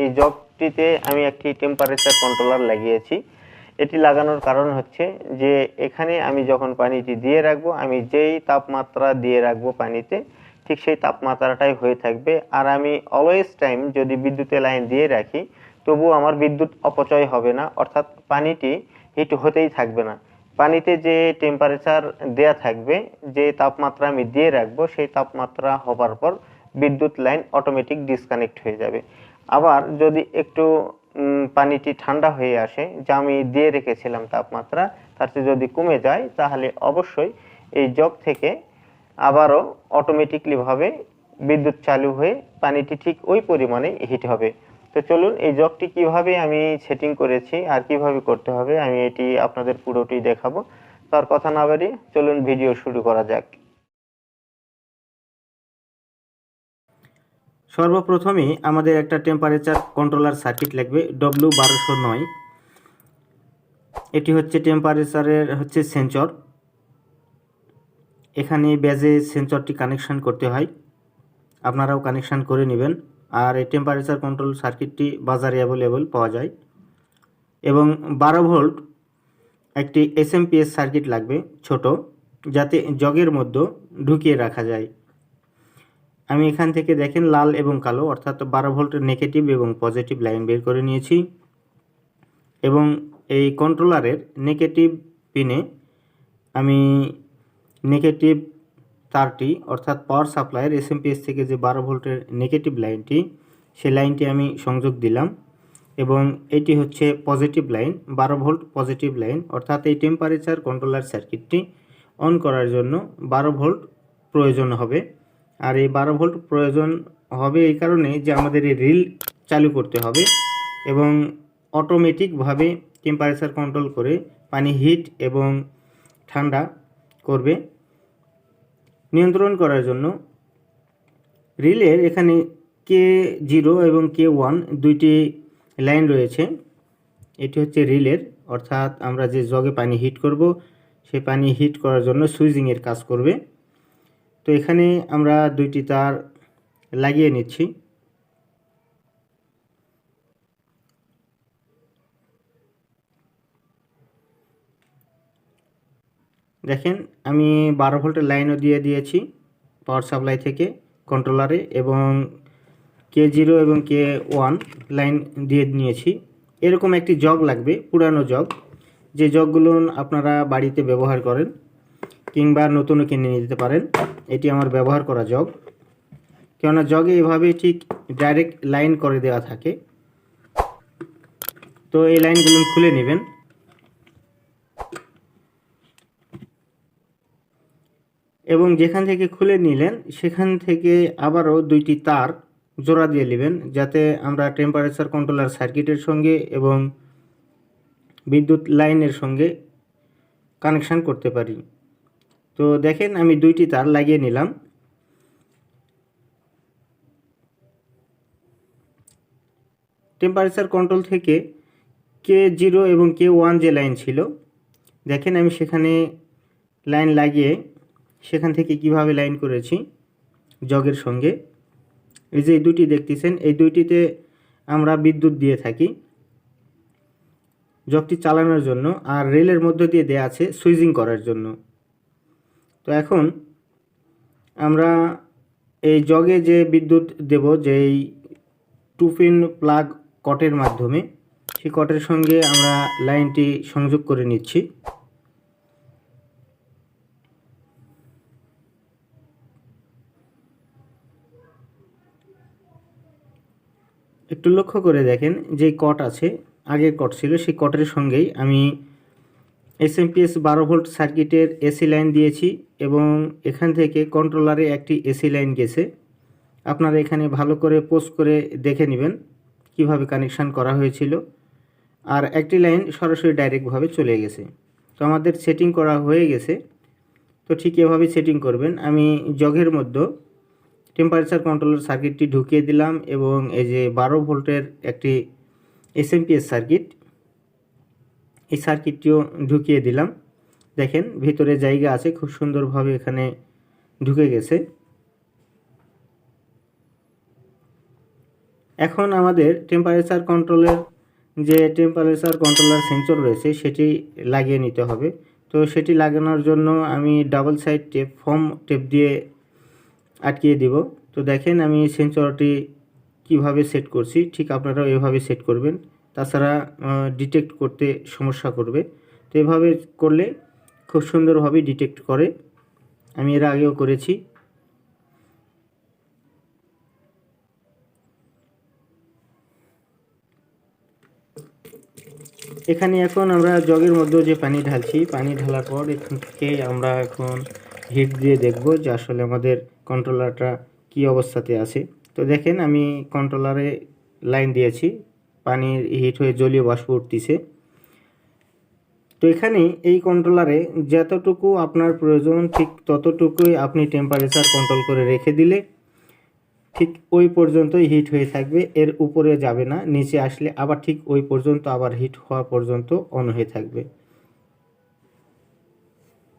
এই জগটিতে আমি একটি টেম্পারেচার কন্ট্রোলার লাগিয়েছি। এটি লাগানোর কারণ হচ্ছে যে, এখানে আমি যখন পানিটি দিয়ে রাখব, আমি যেই তাপমাত্রা দিয়ে রাখব পানিতে, ঠিক সেই তাপমাত্রাটাই হয়ে থাকবে। আর আমি অলওয়েজ টাইম যদি বিদ্যুতের লাইন দিয়ে রাখি তবু আমার বিদ্যুৎ অপচয় হবে না, অর্থাৎ পানিটি হিট হতেই থাকবে না। পানিতে যে টেম্পারেচার দেয়া থাকবে, যে তাপমাত্রা আমি দিয়ে রাখব, সেই তাপমাত্রা হবার পর বিদ্যুৎ লাইন অটোমেটিক ডিসকানেক্ট হয়ে যাবে। আবার যদি একটু পানিটি ঠান্ডা হয়ে আসে, যা আমি দিয়ে রেখেছিলাম তাপমাত্রা, তার চেয়ে যদি কমে যায়, তাহলে অবশ্যই এই জগ থেকে আবারও অটোমেটিকলি ভাবে বিদ্যুৎ চালু হয়ে পানিটি ঠিক ওই পরিমাণে হিট হবে। তো চলুন এই জগটি কীভাবে আমি সেটিং করেছি আর কীভাবে করতে হবে, আমি এটি আপনাদের পুরোটি দেখাবো। তার কথা না বাড়িয়ে চলুন ভিডিও শুরু করা যাক। সর্বপ্রথমে আমাদের একটা টেম্পারেচার কন্ট্রোলার সার্কিট লাগবে ডব্লিউ বারোশো নয়। এটি হচ্ছে টেম্পারেচারের হচ্ছে সেন্সর এখানে ব্যাজে সেন্সরটি কানেকশান করতে হয়। আপনারাও কানেকশান করে নেবেন। আর এই টেম্পারেচার কন্ট্রোল সার্কিটটি বাজারে অ্যাভেলেবল পাওয়া যায়। এবং বারো ভোল্ট একটি এসএমপিএস সার্কিট লাগবে ছোট, যাতে জগের মধ্যে ঢুকিয়ে রাখা যায়। আমি এখান থেকে দেখেন লাল এবং কালো, অর্থাৎ বারো ভোল্টের নেগেটিভ এবং পজিটিভ লাইন বের করে নিয়েছি। এবং এই কন্ট্রোলারের নেগেটিভ পিনে আমি নেগেটিভ তারটি অর্থাৎ পাওয়ার সাপ্লাইয়ের এসএমপিএস থেকে যে বারো ভোল্টের নেগেটিভ লাইনটি সেই লাইনটি আমি সংযোগ দিলাম। এবং এটি হচ্ছে পজিটিভ লাইন বারো ভোল্ট পজিটিভ লাইন অর্থাৎ এই টেম্পারেচার কন্ট্রোলার সার্কিটটি অন করার জন্য বারো ভোল্ট প্রয়োজন হবে। আর এই বারো ভোল্ট প্রয়োজন হবে এই কারণে যে আমাদের এই রিল চালু করতে হবে এবং অটোমেটিকভাবে টেম্পারেচার কন্ট্রোল করে পানি হিট এবং ঠান্ডা করবে। নিয়ন্ত্রণ করার জন্য রিলের এখানে কে জিরো এবং কে ওয়ান দুইটি লাইন রয়েছে। এটি হচ্ছে রিলের, অর্থাৎ আমরা যে জগে পানি হিট করব সেই পানি হিট করার জন্য সুইজিংয়ের কাজ করবে। তো এখানে আমরা দুইটি তার লাগিয়ে নিচ্ছি। দেখেন, আমি বারো ভোল্টের লাইনও দিয়ে দিয়েছি পাওয়ার সাপ্লাই থেকে কন্ট্রোলারে এবং কে জিরো এবং কে ওয়ান লাইন দিয়ে নিয়েছি। এরকম একটি জগ লাগবে, পুরানো জগ। যে জগগুলো আপনারা বাড়িতে ব্যবহার করেন কিংবা নতুনও কিনে নিতে পারেন। এটি আমার ব্যবহার করা জগ। কেননা জগে এভাবে ঠিক ডাইরেক্ট লাইন করে দেওয়া থাকে। তো এই লাইনগুলো খুলে নেবেন। এবং যেখান থেকে খুলে নিলেন, সেখান থেকে আবারও দুইটি তার জোড়া দিয়ে নেবেন, যাতে আমরা টেম্পারেচার কন্ট্রোলার সার্কিটের সঙ্গে এবং বিদ্যুৎ লাইনের সঙ্গে কানেকশান করতে পারি। তো দেখেন আমি দুইটি তার লাগিয়ে নিলাম। টেম্পারেচার কন্ট্রোল থেকে কে জিরো এবং কে ওয়ান যে লাইন ছিল, দেখেন আমি সেখানে লাইন লাগিয়ে সেখান থেকে কীভাবে লাইন করেছি জগের সঙ্গে। এই যে এই দুটি দেখতেছেন, এই দুইটিতে আমরা বিদ্যুৎ দিয়ে থাকি জগটি চালানোর জন্য আর রেলের মধ্য দিয়ে দেয়া আছে সুইজিং করার জন্য। তো এখন আমরা এই জগে যে বিদ্যুৎ দেব যেই টু পিন প্লাগ কটের মাধ্যমে, সেই কটের সঙ্গে আমরা লাইনটি সংযোগ করে নিচ্ছি। একটু লক্ষ্য করে দেখেন, যে কট আছে, আগের কট ছিল, সেই কটের সঙ্গেই আমি এসএমপিএস বারো ভোল্ট সার্কিটের এসি লাইন দিয়েছি। এবং এখান থেকে কন্ট্রোলারে একটি এসি লাইন গেছে। আপনারা এখানে ভালো করে পোস্ট করে দেখে নেবেন কীভাবে কানেকশান করা হয়েছিল। আর একটি লাইন সরাসরি ডাইরেক্টভাবে চলে গেছে। তো আমাদের সেটিং করা হয়ে গেছে। তো ঠিক এভাবে সেটিং করবেন। আমি জগের মধ্যে টেম্পারেচার কন্ট্রোলার সার্কিটটি ঢুকিয়ে দিলাম এবং এই যে বারো ভোল্টের একটি এসএমপিএস সার্কিট এই সার্কিটটিও ঢুকিয়ে দিলাম। দেখেন, ভিতরে জায়গা আছে, খুব সুন্দরভাবে এখানে ঢুকে গেছে। এখন আমাদের টেম্পারেচার কন্ট্রোলের যে টেম্পারেচার কন্ট্রোলার সেন্সর রয়েছে, সেটি লাগিয়ে নিতে হবে। তো সেটি লাগানোর জন্য আমি double side tape foam tape দিয়ে আটকিয়ে দিব। তো দেখেন, আমি সেন্সরটি কীভাবে সেট করছি, ঠিক আপনারাও এভাবে সেট করবেন। তাছাড়া ডিটেক্ট করতে সমস্যা করবে। তো এভাবে করলে খুব সুন্দরভাবে ডিটেক্ট করে। আমি এর আগেও করেছি। এখানে এখন আমরা জগের মধ্যে যে পানি ঢালছি, পানি ঢালার পর এখান থেকে আমরা এখন হিট দিয়ে দেখব যে আসলে আমাদের কন্ট্রোলারটা কি অবস্থাতে আছে। তো দেখেন আমি কন্ট্রোলারে লাইন দিয়েছি, পানির হিট হয়ে জলীয় বাষ্প উঠতেছে। তো এখানে এই কন্ট্রোলারে যতটুকু আপনার প্রয়োজন, ঠিক ততটুকুই আপনি টেম্পারেচার কন্ট্রোল করে রেখে দিলে ঠিক ওই পর্যন্ত হিট হয়ে থাকবে, এর উপরে যাবে না, নিচে আসলে আবার ঠিক ওই পর্যন্ত, আবার হিট হওয়া পর্যন্ত অন হয়ে থাকবে।